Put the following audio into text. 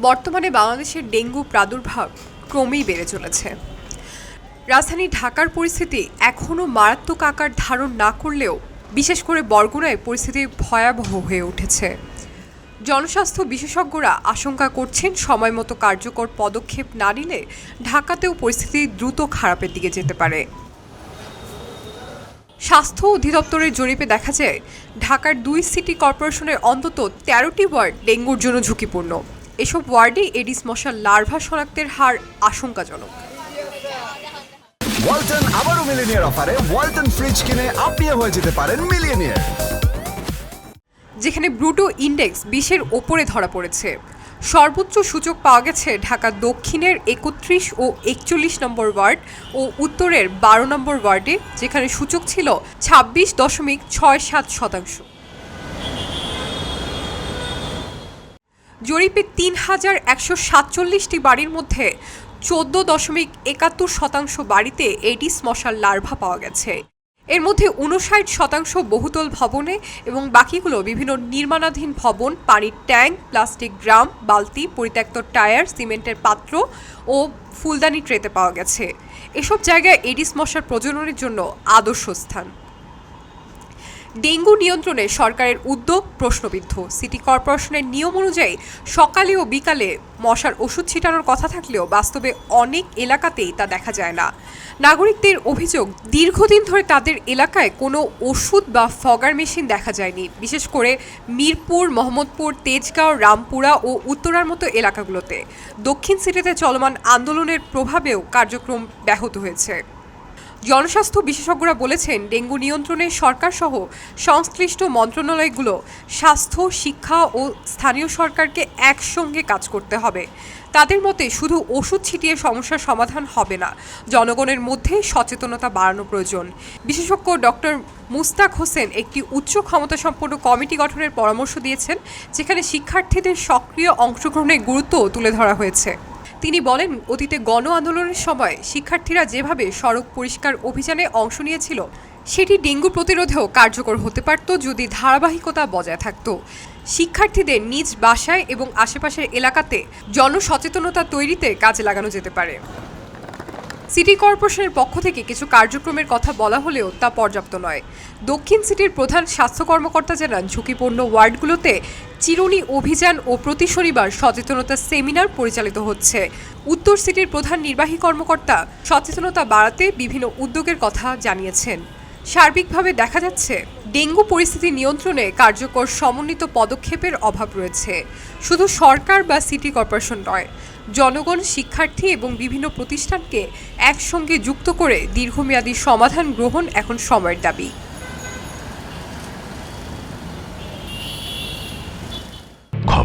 বর্তমানে বাংলাদেশের ডেঙ্গু প্রাদুর্ভাব ক্রমেই বেড়ে চলেছে। রাজধানী ঢাকার পরিস্থিতি এখনও মারাত্মক আকার ধারণ না করলেও, বিশেষ করে বরগুনায় পরিস্থিতি ভয়াবহ হয়ে উঠেছে। জনস্বাস্থ্য বিশেষজ্ঞরা আশঙ্কা করছেন সময় মতো কার্যকর পদক্ষেপ না নিলে ঢাকাতেও পরিস্থিতি দ্রুত খারাপের দিকে যেতে পারে। স্বাস্থ্য অধিদপ্তরের জরিপে দেখা যায়, ঢাকার দুই সিটি কর্পোরেশনের অন্তত তেরোটি ওয়ার্ড ডেঙ্গুর জন্য ঝুঁকিপূর্ণ। এসব ওয়ার্ডে এডিস মশার লার্ভা শনাক্তের হার আশঙ্কাজনক। ওয়ালটন আবারও মিলিনিয়ার অফারে ওয়ালটন ফ্রিজ কিনে আপনিও হয়ে যেতে পারেন মিলিয়নিয়ার। যেখানে ব্রুটো ইন্ডেক্স বিশের ওপরে ধরা পড়েছে। সর্বোচ্চ সূচক পাওয়া গেছে ঢাকা দক্ষিণের একত্রিশ ও একচল্লিশ নম্বর ওয়ার্ড ও উত্তরের বারো নম্বর ওয়ার্ডে যেখানে সূচক ছিল ছাব্বিশ দশমিক ছয় সাত শতাংশ। জরিপে তিন হাজার একশো সাতচল্লিশটি বাড়ির মধ্যে চোদ্দ দশমিক একাত্তর শতাংশ বাড়িতে এডিস মশার লার্ভা পাওয়া গেছে। এর মধ্যে উনষাট শতাংশ বহুতল ভবনে এবং বাকিগুলো বিভিন্ন নির্মাণাধীন ভবন, পানির ট্যাঙ্ক, প্লাস্টিক ড্রাম বালতি, পরিত্যক্ত টায়ার, সিমেন্টের পাত্র ও ফুলদানি ট্রেতে পাওয়া গেছে। এসব জায়গায় এডিস মশার প্রজননের জন্য আদর্শ স্থান। ডেঙ্গু নিয়ন্ত্রণে সরকারের উদ্যোগ প্রশ্নবিদ্ধ। সিটি কর্পোরেশনের নিয়ম অনুযায়ী সকালে ও বিকালে মশার ওষুধ ছিটানোর কথা থাকলেও বাস্তবে অনেক এলাকাতেই তা দেখা যায় না। নাগরিকদের অভিযোগ, দীর্ঘদিন ধরে তাদের এলাকায় কোনো ওষুধ বা ফগার মেশিন দেখা যায়নি। বিশেষ করে মিরপুর, মোহাম্মদপুর, তেজগাঁও, রামপুরা ও উত্তরার মতো এলাকাগুলোতে। দক্ষিণ সিটিতে চলমান আন্দোলনের প্রভাবেও কার্যক্রম ব্যাহত হয়েছে। জনস্বাস্থ্য বিশেষজ্ঞরা বলেছেন, ডেঙ্গু নিয়ন্ত্রণে সরকারসহ সংশ্লিষ্ট মন্ত্রণালয়গুলো স্বাস্থ্য, শিক্ষা ও স্থানীয় সরকারকে একসঙ্গে কাজ করতে হবে। তাদের মতে শুধু ওষুধ ছিটিয়ে সমস্যার সমাধান হবে না, জনগণের মধ্যে সচেতনতা বাড়ানো প্রয়োজন। বিশেষজ্ঞ ডক্টর মুস্তাক হোসেন একটি উচ্চ ক্ষমতা সম্পন্ন কমিটি গঠনের পরামর্শ দিয়েছেন, যেখানে শিক্ষার্থীদের সক্রিয় অংশগ্রহণের গুরুত্ব তুলে ধরা হয়েছে। তিনি বলেন, অতীতে গণ আন্দোলনের সময় শিক্ষার্থীরা যেভাবে সড়ক পরিষ্কার অভিযানে অংশ নিয়েছিল, সেটি ডেঙ্গু প্রতিরোধেও কার্যকর হতে পারত যদি ধারাবাহিকতা বজায় থাকত। শিক্ষার্থীদের নিজ বাসায় এবং আশেপাশের এলাকাতে জনসচেতনতা তৈরিতে কাজে লাগানো যেতে পারে। সিটি কর্পোরেশনের পক্ষ থেকে কিছু কার্যক্রমের কথা বলা হলেও তা পর্যাপ্ত নয়। দক্ষিণ সিটির প্রধান স্বাস্থ্য কর্মকর্তা জানান, ঝুঁকিপূর্ণ ওয়ার্ডগুলোতে চিরুনি অভিযান ও প্রতি শনিবার সচেতনতা সেমিনার পরিচালিত হচ্ছে। উত্তর সিটির প্রধান নির্বাহী কর্মকর্তা সচেতনতা বাড়াতে বিভিন্ন উদ্যোগের কথা জানিয়েছেন। সার্বিকভাবে দেখা যাচ্ছে, ডেঙ্গু পরিস্থিতি নিয়ন্ত্রণে কার্যকর সমন্বিত পদক্ষেপের অভাব রয়েছে। শুধু সরকার বা সিটি কর্পোরেশন নয়, জনগণ, শিক্ষার্থী এবং বিভিন্ন প্রতিষ্ঠানকে একসঙ্গে যুক্ত করে দীর্ঘমেয়াদী সমাধান গ্রহণ এখন সময়ের দাবি।